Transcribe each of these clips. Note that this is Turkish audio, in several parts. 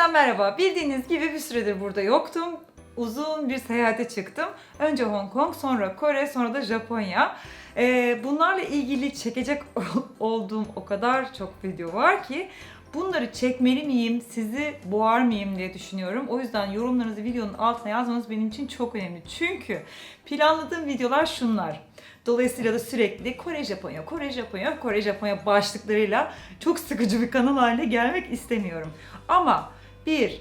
Yeniden merhaba. Bildiğiniz gibi bir süredir burada yoktum. Uzun bir seyahate çıktım. Önce Hong Kong, sonra Kore, sonra da Japonya. Ee, bunlarla ilgili çekecek olduğum o kadar çok video var ki bunları çekmeli miyim, sizi boğar mıyım diye düşünüyorum. O yüzden yorumlarınızı videonun altına yazmanız benim için çok önemli. Çünkü planladığım videolar şunlar. Dolayısıyla da sürekli Kore Japonya, Kore Japonya, Kore Japonya başlıklarıyla çok sıkıcı bir kanal haline gelmek istemiyorum. Ama bir,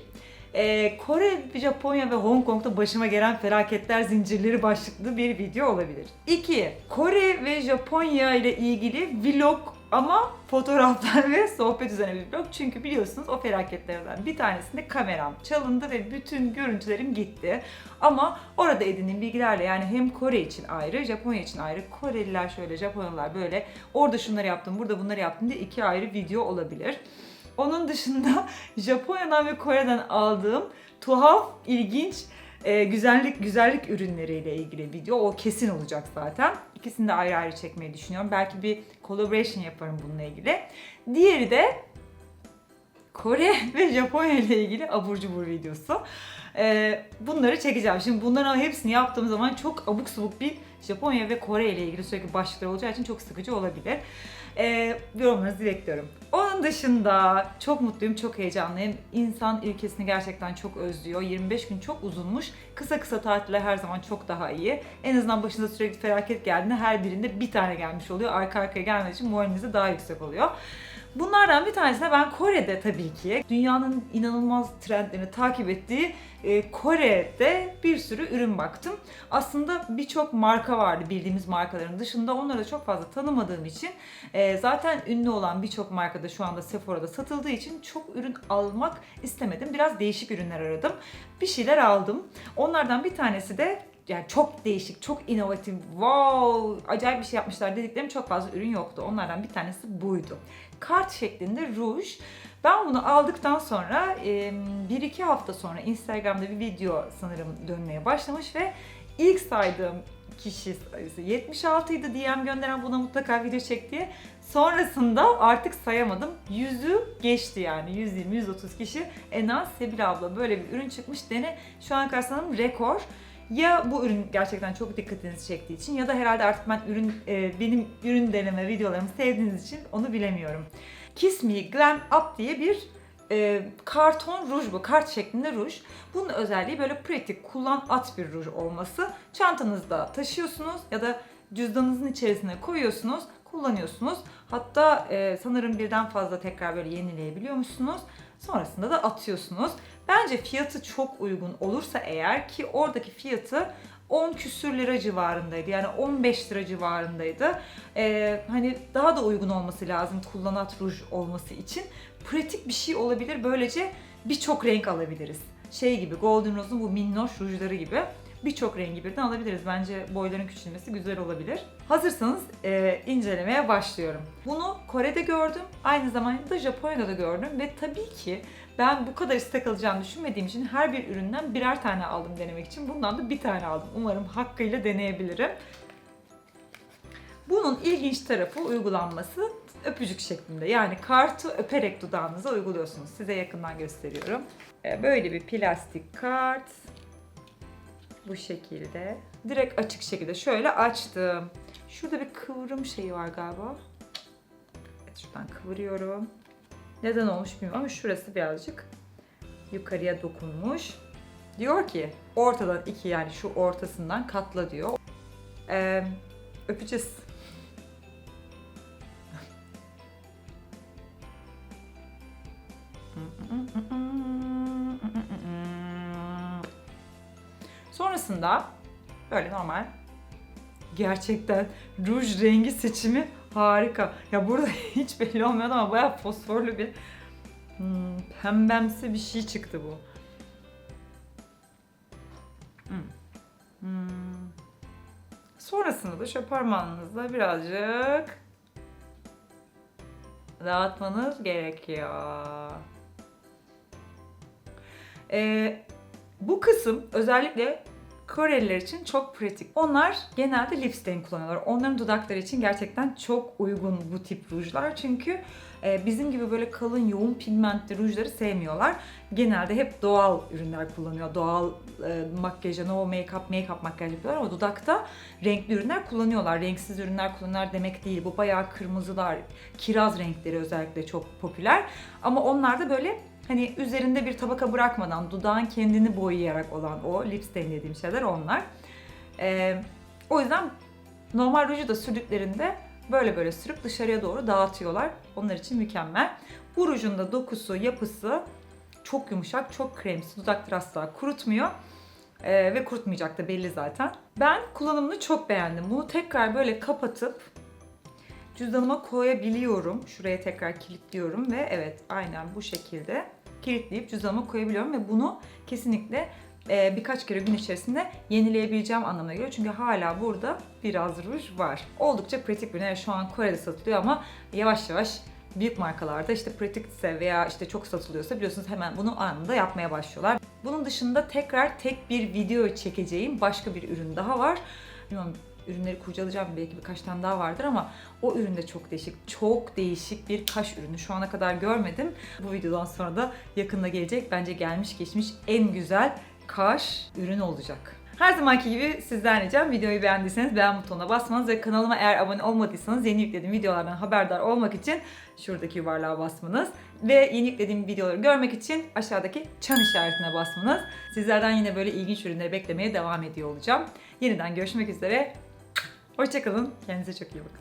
e, Kore, Japonya ve Hong Kong'da başıma gelen felaketler zincirleri başlıklı bir video olabilir. İki, Kore ve Japonya ile ilgili vlog ama fotoğraflar ve sohbet üzerine bir vlog. Çünkü biliyorsunuz o felaketlerden bir tanesinde kameram çalındı ve bütün görüntülerim gitti. Ama orada edindiğim bilgilerle yani hem Kore için ayrı, Japonya için ayrı, Koreliler şöyle, Japonyalılar böyle, orada şunları yaptım, burada bunları yaptım diye iki ayrı video olabilir. Onun dışında Japonya'dan ve Kore'den aldığım tuhaf, ilginç e, güzellik güzellik ürünleriyle ilgili video o kesin olacak zaten. İkisini de ayrı ayrı çekmeyi düşünüyorum. Belki bir collaboration yaparım bununla ilgili. Diğeri de Kore ve Japonya ile ilgili abur cubur videosu. Ee, bunları çekeceğim. Şimdi bunların hepsini yaptığım zaman çok abuk subuk bir Japonya ve Kore ile ilgili sürekli başlıklar olacağı için çok sıkıcı olabilir. Ee, yorumlarınızı bekliyorum. Onun dışında çok mutluyum, çok heyecanlıyım. İnsan ilkesini gerçekten çok özlüyor. 25 gün çok uzunmuş. Kısa kısa tatiller her zaman çok daha iyi. En azından başınıza sürekli felaket geldiğinde her birinde bir tane gelmiş oluyor. Arka arkaya gelmediği için moraliniz daha yüksek oluyor. Bunlardan bir tanesine ben Kore'de tabii ki dünyanın inanılmaz trendlerini takip ettiği e, Kore'de bir sürü ürün baktım. Aslında birçok marka vardı bildiğimiz markaların dışında. Onları da çok fazla tanımadığım için e, zaten ünlü olan birçok markada şu anda Sephora'da satıldığı için çok ürün almak istemedim. Biraz değişik ürünler aradım. Bir şeyler aldım. Onlardan bir tanesi de yani çok değişik, çok inovatif, wow, acayip bir şey yapmışlar dediklerim çok fazla ürün yoktu. Onlardan bir tanesi buydu. Kart şeklinde ruj. Ben bunu aldıktan sonra bir iki hafta sonra Instagram'da bir video sanırım dönmeye başlamış ve ilk saydığım kişi sayısı 76 idi DM gönderen buna mutlaka video çek diye. Sonrasında artık sayamadım. Yüzü geçti yani. 120-130 kişi en az Sebil abla böyle bir ürün çıkmış. Dene şu an karşılanan rekor. Ya bu ürün gerçekten çok dikkatinizi çektiği için ya da herhalde artık ben ürün e, benim ürün deneme videolarımı sevdiğiniz için onu bilemiyorum. Kiss Me Glam Up diye bir e, karton ruj bu. Kart şeklinde ruj. Bunun özelliği böyle pratik, kullan at bir ruj olması. Çantanızda taşıyorsunuz ya da cüzdanınızın içerisine koyuyorsunuz, kullanıyorsunuz. Hatta e, sanırım birden fazla tekrar böyle yenileyebiliyormuşsunuz. Sonrasında da atıyorsunuz. Bence fiyatı çok uygun olursa eğer ki oradaki fiyatı 10 küsür lira civarındaydı. Yani 15 lira civarındaydı. Ee, hani daha da uygun olması lazım kullanat ruj olması için. Pratik bir şey olabilir. Böylece birçok renk alabiliriz. Şey gibi Golden Rose'un bu minnoş rujları gibi birçok rengi birden alabiliriz. Bence boyların küçülmesi güzel olabilir. Hazırsanız e, incelemeye başlıyorum. Bunu Kore'de gördüm. Aynı zamanda da Japonya'da da gördüm. Ve tabii ki ben bu kadar istek alacağını düşünmediğim için her bir üründen birer tane aldım denemek için. Bundan da bir tane aldım. Umarım hakkıyla deneyebilirim. Bunun ilginç tarafı uygulanması öpücük şeklinde. Yani kartı öperek dudağınıza uyguluyorsunuz. Size yakından gösteriyorum. E, Böyle bir plastik kart. Bu şekilde. Direkt açık şekilde şöyle açtım. Şurada bir kıvrım şeyi var galiba. Evet şuradan kıvırıyorum. Neden olmuş bilmiyorum ama şurası birazcık yukarıya dokunmuş. Diyor ki ortadan iki yani şu ortasından katla diyor. Ee, öpeceğiz. Sonrasında böyle normal gerçekten ruj rengi seçimi harika. Ya burada hiç belli olmuyordu ama bayağı fosforlu bir hmm, pembemsi bir şey çıktı bu. Hmm. Hmm. Sonrasında da şöyle parmağınızla birazcık dağıtmanız gerekiyor. Ee, bu kısım özellikle Koreliler için çok pratik. Onlar genelde lip stain kullanıyorlar. Onların dudakları için gerçekten çok uygun bu tip rujlar. Çünkü e, bizim gibi böyle kalın yoğun pigmentli rujları sevmiyorlar. Genelde hep doğal ürünler kullanıyor. Doğal e, makyaja, no make-up, make-up makyaj yapıyorlar ama dudakta renkli ürünler kullanıyorlar. Renksiz ürünler kullanıyorlar demek değil. Bu bayağı kırmızılar, kiraz renkleri özellikle çok popüler. Ama onlar da böyle hani üzerinde bir tabaka bırakmadan dudağın kendini boyayarak olan o lip stain dediğim şeyler onlar. Ee, o yüzden normal ruju da sürdüklerinde böyle böyle sürüp dışarıya doğru dağıtıyorlar. Onlar için mükemmel. Bu rujun da dokusu, yapısı çok yumuşak, çok kremsi. Dudakları asla kurutmuyor. Ee, ve kurutmayacak da belli zaten. Ben kullanımını çok beğendim. Bunu tekrar böyle kapatıp cüzdanıma koyabiliyorum. Şuraya tekrar kilitliyorum ve evet aynen bu şekilde kilitleyip cüzdanıma koyabiliyorum ve bunu kesinlikle e, birkaç kere gün içerisinde yenileyebileceğim anlamına geliyor. Çünkü hala burada biraz ruj var. Oldukça pratik bir ürün. Şu an Kore'de satılıyor ama yavaş yavaş büyük markalarda işte pratikse veya işte çok satılıyorsa biliyorsunuz hemen bunu anında yapmaya başlıyorlar. Bunun dışında tekrar tek bir video çekeceğim başka bir ürün daha var. Bilmiyorum ürünleri kurcalayacağım belki birkaç tane daha vardır ama o ürün de çok değişik. Çok değişik bir kaş ürünü. Şu ana kadar görmedim. Bu videodan sonra da yakında gelecek. Bence gelmiş geçmiş en güzel kaş ürün olacak. Her zamanki gibi sizden ricam videoyu beğendiyseniz beğen butonuna basmanız ve kanalıma eğer abone olmadıysanız yeni yüklediğim videolardan haberdar olmak için şuradaki yuvarlığa basmanız ve yeni yüklediğim videoları görmek için aşağıdaki çan işaretine basmanız. Sizlerden yine böyle ilginç ürünleri beklemeye devam ediyor olacağım. Yeniden görüşmek üzere. Hoşçakalın. Kendinize çok iyi bakın.